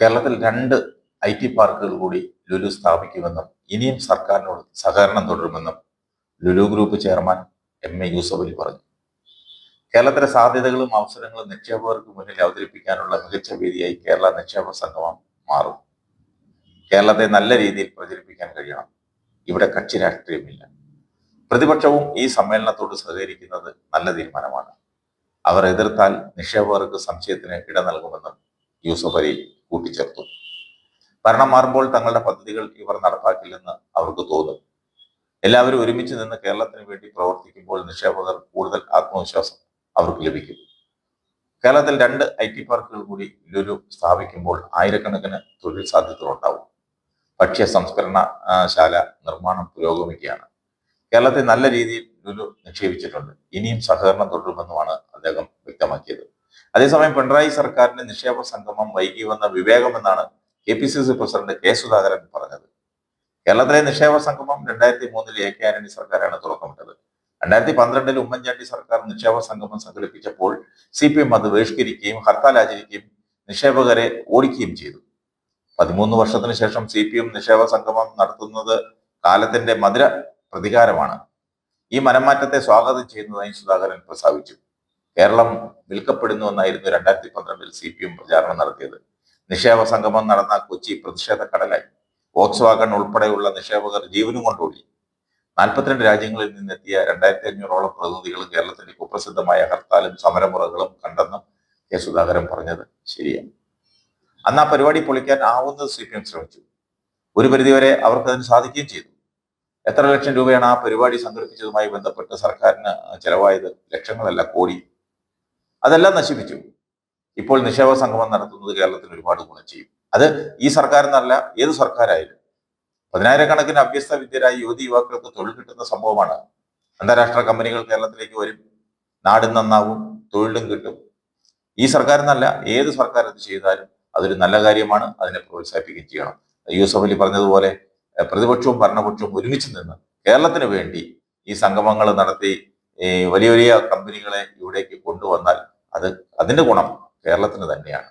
കേരളത്തിൽ രണ്ട് I T പാർക്കുകൾ കൂടി ലുലു സ്ഥാപിക്കുമെന്നും ഇനിയും സർക്കാരിനോട് സഹകരണം തുടരുമെന്നും Lulu group chairman M A Yusuff Ali പറഞ്ഞു. കേരളത്തിലെ സാധ്യതകളും അവസരങ്ങളും നിക്ഷേപകർക്ക് മുന്നിൽ അവതരിപ്പിക്കാനുള്ള മികച്ച വേദിയായി കേരള നിക്ഷേപ സംഗമം മാറും. കേരളത്തെ നല്ല രീതിയിൽ പ്രചരിപ്പിക്കാൻ കഴിയണം. ഇവിടെ കക്ഷി രാഷ്ട്രീയമില്ല. പ്രതിപക്ഷവും ഈ സമ്മേളനത്തോട് സഹകരിക്കുന്നത് നല്ല തീരുമാനമാണ്. അവർ എതിർത്താൽ നിക്ഷേപകർക്ക് സംശയത്തിന് ഇട നൽകുമെന്നും യൂസഫ് അലി കൂട്ടിച്ചേർത്തു. ഭരണം മാറുമ്പോൾ തങ്ങളുടെ പദ്ധതികൾ ഇവർ നടപ്പാക്കില്ലെന്ന് അവർക്ക് തോന്നും. എല്ലാവരും ഒരുമിച്ച് നിന്ന് കേരളത്തിന് വേണ്ടി പ്രവർത്തിക്കുമ്പോൾ നിക്ഷേപകർ കൂടുതൽ ആത്മവിശ്വാസം അവർക്ക് ലഭിക്കും. കേരളത്തിൽ രണ്ട് ഐ ടി പാർക്കുകൾ കൂടി ലുലു സ്ഥാപിക്കുമ്പോൾ ആയിരക്കണക്കിന് തൊഴിൽ സാധ്യതകൾ ഉണ്ടാവും ഭക്ഷ്യ സംസ്കരണ ശാല നിർമ്മാണം പുരോഗമിക്കുകയാണ്. കേരളത്തെ നല്ല രീതിയിൽ ലുലു നിക്ഷേപിച്ചിട്ടുണ്ട്. ഇനിയും സഹകരണം തുടരുമെന്നുമാണ് അദ്ദേഹം അതേസമയം പിണറായി സർക്കാരിന്റെ നിക്ഷേപ സംഗമം വൈകി വന്ന വിവേകമെന്നാണ് K P C C president K Sudhakaran പറഞ്ഞത്. കേരളത്തിലെ നിക്ഷേപ സംഗമം രണ്ടായിരത്തി മൂന്നിൽ എ കെ ആന്റണി സർക്കാരാണ് തുറക്കമിട്ടത് രണ്ടായിരത്തി പന്ത്രണ്ടിൽ ഉമ്മൻചാണ്ടി സർക്കാർ നിക്ഷേപ സംഗമം സംഘടിപ്പിച്ചപ്പോൾ സി പി എം അത് ബഹിഷ്കരിക്കുകയും ഹർത്താൽ ആചരിക്കുകയും നിക്ഷേപകരെ ഓടിക്കുകയും ചെയ്തു. പതിമൂന്ന് വർഷത്തിന് ശേഷം സി പി എം നിക്ഷേപ സംഗമം നടത്തുന്നത് കാലത്തിന്റെ മധുര പ്രതികാരമാണ്. ഈ മനംമാറ്റത്തെ സ്വാഗതം ചെയ്യുന്നതായി സുധാകരൻ പ്രസ്താവിച്ചു. കേരളം വിൽക്കപ്പെടുന്നുവെന്നായിരുന്നു രണ്ടായിരത്തി പന്ത്രണ്ടിൽ സി പി എം പ്രചാരണം നടത്തിയത്. നിക്ഷേപ സംഗമം നടന്ന കൊച്ചി പ്രതിഷേധ കടലായി വോക്സ് വാഗൺ ഉൾപ്പെടെയുള്ള നിക്ഷേപകർ ജീവനും കൊണ്ടോടി. നാൽപ്പത്തിരണ്ട് രാജ്യങ്ങളിൽ നിന്നെത്തിയ രണ്ടായിരത്തി അഞ്ഞൂറോളം പ്രതിനിധികളും കേരളത്തിന്റെ കുപ്രസിദ്ധമായ ഹർത്താലും സമരമുറകളും കണ്ടെന്നും കെ സുധാകരൻ പറഞ്ഞത് ശരിയാണ്. അന്ന് ആ പരിപാടി പൊളിക്കാൻ ആവുന്നത് സി പി എം ശ്രമിച്ചു. ഒരു പരിധിവരെ അവർക്ക് അതിന് സാധിക്കുകയും ചെയ്തു. എത്ര ലക്ഷം രൂപയാണ് ആ പരിപാടി സംഘടിപ്പിച്ചതുമായി ബന്ധപ്പെട്ട് സർക്കാരിന് ചെലവായത്? ലക്ഷങ്ങളല്ല കോടി. അതെല്ലാം നശിപ്പിച്ചു. ഇപ്പോൾ നിക്ഷേപ സംഗമം നടത്തുന്നത് കേരളത്തിന് ഒരുപാട് ഗുണം ചെയ്യും. അത് ഈ സർക്കാർ എന്നല്ല ഏത് സർക്കാരായാലും. പതിനായിരക്കണക്കിന് അഭ്യസ്ത വിദ്യരായ യുവതി യുവാക്കൾക്ക് തൊഴിൽ കിട്ടുന്ന സംഭവമാണ്. അന്താരാഷ്ട്ര കമ്പനികൾ കേരളത്തിലേക്ക് വരും. നാട് നന്നാവും തൊഴിലും കിട്ടും. ഈ സർക്കാർ എന്നല്ല ഏത് സർക്കാർ അത് ചെയ്താലും അതൊരു നല്ല കാര്യമാണ്. അതിനെ പ്രോത്സാഹിപ്പിക്കുകയും ചെയ്യണം. യൂസഫ് അലി പറഞ്ഞതുപോലെ പ്രതിപക്ഷവും ഭരണപക്ഷവും ഒരുമിച്ച് നിന്ന് കേരളത്തിന് വേണ്ടി ഈ സംഗമങ്ങൾ നടത്തി വലിയ വലിയ കമ്പനികളെ ഇവിടേക്ക് കൊണ്ടുവന്നാൽ അത് അതിന്റെ ഗുണം കേരളത്തിന് തന്നെയാണ്.